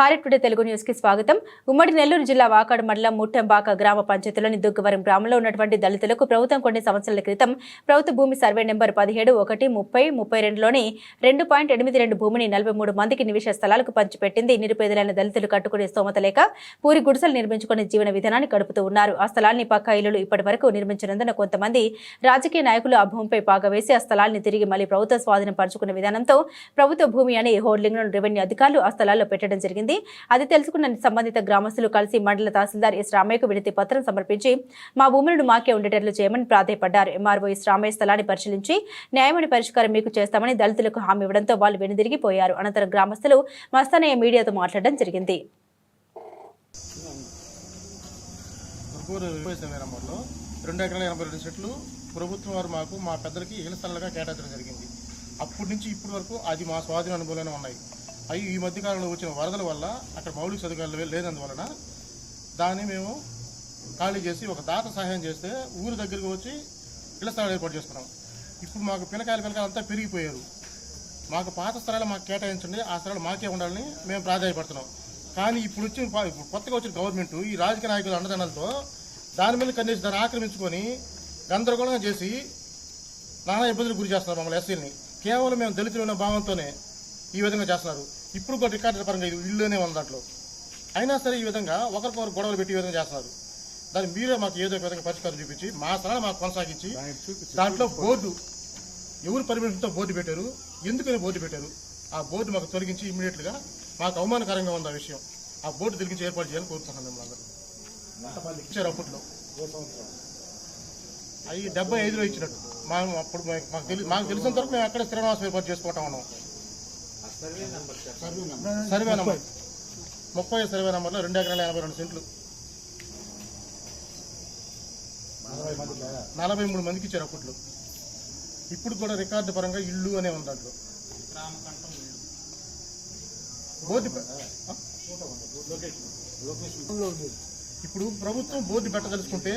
Bharat today Telugu న్యూస్కి స్వాగతం. ఉమ్మడి నెల్లూరు జిల్లా వాకాడు మండలం ముట్టంబాక గ్రామ పంచాయతీలోని దుగ్గవరం గ్రామంలో ఉన్నటువంటి దళితులకు ప్రభుత్వం కొన్ని సంవత్సరాల క్రితం ప్రభుత్వ భూమి సర్వే నెంబర్ పదిహేడు ఒకటి ముప్పై ముప్పై రెండులోని రెండు పాయింట్ ఎనిమిది రెండు భూమిని నలభై మూడు మందికి నివేశ స్థలాలకు పంచిపెట్టింది. నిరుపేదలైన దళితులు కట్టుకునే స్తోమత లేక పూరి గుడిసెలు నిర్మించుకునే జీవన విధానాన్ని గడుపుతూ ఉన్నారు. ఆ స్థలాన్ని పక్కా ఇల్లులు ఇప్పటి వరకు నిర్మించినందున కొంతమంది రాజకీయ నాయకులు ఆ భూమిపై పాగవేసి ఆ స్థలాన్ని తిరిగి మళ్ళీ ప్రభుత్వ స్వాధీనం పరుచుకునే విధానంతో ప్రభుత్వ భూమి అనే హోర్డింగ్ను రెవెన్యూ అధికారులు ఆ స్థలాల్లో పెట్టడం జరిగింది. జరిగింది. అది తెలుసుకున్న సంబంధిత గ్రామస్తులు కలిసి మండల తహసీల్దార్ ఎస్ రామయ్యకు వినతి పత్రం సమర్పించి మా భూములను మాకే ఉండేటట్లు చేయమని ప్రాధాయపడ్డారు. ఎంఆర్ఓ ఎస్ రామయ్య స్థలాన్ని పరిశీలించి న్యాయమైన పరిష్కారం మీకు చేస్తామని దళితులకు హామీ ఇవ్వడంతో వాళ్ళు వెనుదిరిగిపోయారు. అనంతరం గ్రామస్తులు మస్తానయ్య మీడియాతో మాట్లాడడం జరిగింది. రెండు ఎకరాల ఎనభై రెండు సెట్లు ప్రభుత్వం వారు మాకు మా పెద్దలకి ఇళ్ళ స్థలాలుగా కేటాయించడం జరిగింది. అప్పటి నుంచి ఇప్పటి వరకు అది మా స్వాధీన అనుభవంలోనే ఉన్నాయి. అవి ఈ మధ్యకాలంలో వచ్చిన వరదల వల్ల అక్కడ మౌలిక సదుపాయాలు లేనందువలన దాన్ని మేము ఖాళీ చేసి ఒక దాత సహాయం చేస్తే ఊరి దగ్గరికి వచ్చి ఇళ్ళ స్థలాలు ఏర్పాటు చేసుకున్నాం. ఇప్పుడు మాకు పిల్లకాయలు పిల్లకాయలు అంతా పెరిగిపోయారు. మాకు పాత స్థలాలు మాకు కేటాయించండి ఆ స్థలాలు మాకే ఉండాలని మేము ప్రాధాన్యపడుతున్నాం. కానీ ఇప్పుడు వచ్చిన ఇప్పుడు కొత్తగా వచ్చిన గవర్నమెంట్ ఈ రాజకీయ నాయకుల అండదండలతో దాని మీద కనీసం దాన్ని ఆక్రమించుకొని గందరగోళంగా చేసి నానా ఇబ్బందులు గురి చేస్తున్నారు మమ్మల్ని ఎస్సీని కేవలం మేము దళితులు ఉన్న భావంతోనే ఈ విధంగా చేస్తున్నారు. ఇప్పుడు కూడా రికార్డుల పరంగా ఇది ఇల్లునే ఉంది దాంట్లో. అయినా సరే ఈ విధంగా ఒకరికొకరు గొడవలు పెట్టి ఈ విధంగా చేస్తున్నారు. దాన్ని మీరే మాకు ఏదో ఒక విధంగా పరిష్కారం చూపించి మా స్థలాన్ని మాకు కొనసాగించి దాంట్లో బోర్డు ఎవరు పర్మిషన్తో బోర్డు పెట్టారు ఎందుకని బోర్డు పెట్టారు ఆ బోర్డు మాకు తొలగించి ఇమ్మీడియట్గా మాకు అవమానకరంగా ఉంది ఆ విషయం. ఆ బోర్డు తొలగించి ఏర్పాటు చేయాలని కోరుతున్నాం మేము అందరూ. ఇచ్చారు అప్పట్లో అవి డెబ్బై ఐదులో ఇచ్చినట్టు. మేము అప్పుడు మాకు మాకు తెలి మాకు తెలిసినంత వరకు మేము అక్కడే స్థిరనివాసం ఏర్పాటు చేసుకుంటా ఉన్నాం. సర్వే నంబర్ ముప్పై. సర్వే నంబర్లో రెండు ఎకరాల ఎనభై రెండు సెంట్లు. నలభై మూడు మందికి ఇచ్చారు అప్పట్లో. ఇప్పుడు కూడా రికార్డు పరంగా ఇల్లు అనే ఉంది దాంట్లో. బోర్డు? ఇప్పుడు ప్రభుత్వం బోర్డు పెట్టదలుచుకుంటే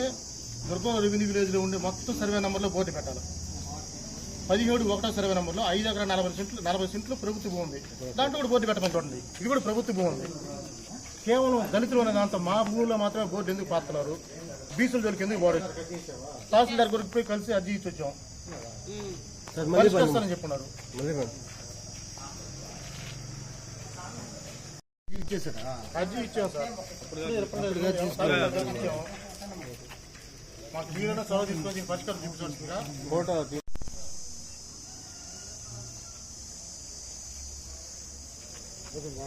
దుర్గం రెవెన్యూ విలేజ్లో ఉండే మొత్తం సర్వే నంబర్లో బోర్డు పెట్టాలి. పదిహేడు ఒకటో సర్వే నంబర్లో ఐదు ఎకరా నలభై సెంట్లు నలభై సెంట్లు ప్రభుత్వ భూమి ఉంది. దాంట్లో కూడా బోర్డు పెట్టమని చూడండి. ఇది కూడా ప్రభుత్వ భూమి ఉంది. కేవలం దళితులు అనే దాంతో మా భూమిలో మాత్రమే బోర్డు ఎందుకు పాస్తున్నారు బీసుల జోలికి ఎందుకు బోర్డు తహసీల్దార్ గురికి పోయి కలిసి అర్జీ ఇచ్చి వచ్చాం పరిష్కరిస్తానని చెప్పున్నారు అర్జీ ఇచ్చాం సార్. మాకు మీరైనా చొరవ తీసుకొని పరిష్కారం చూపించాల్సిందిగా 这个呢？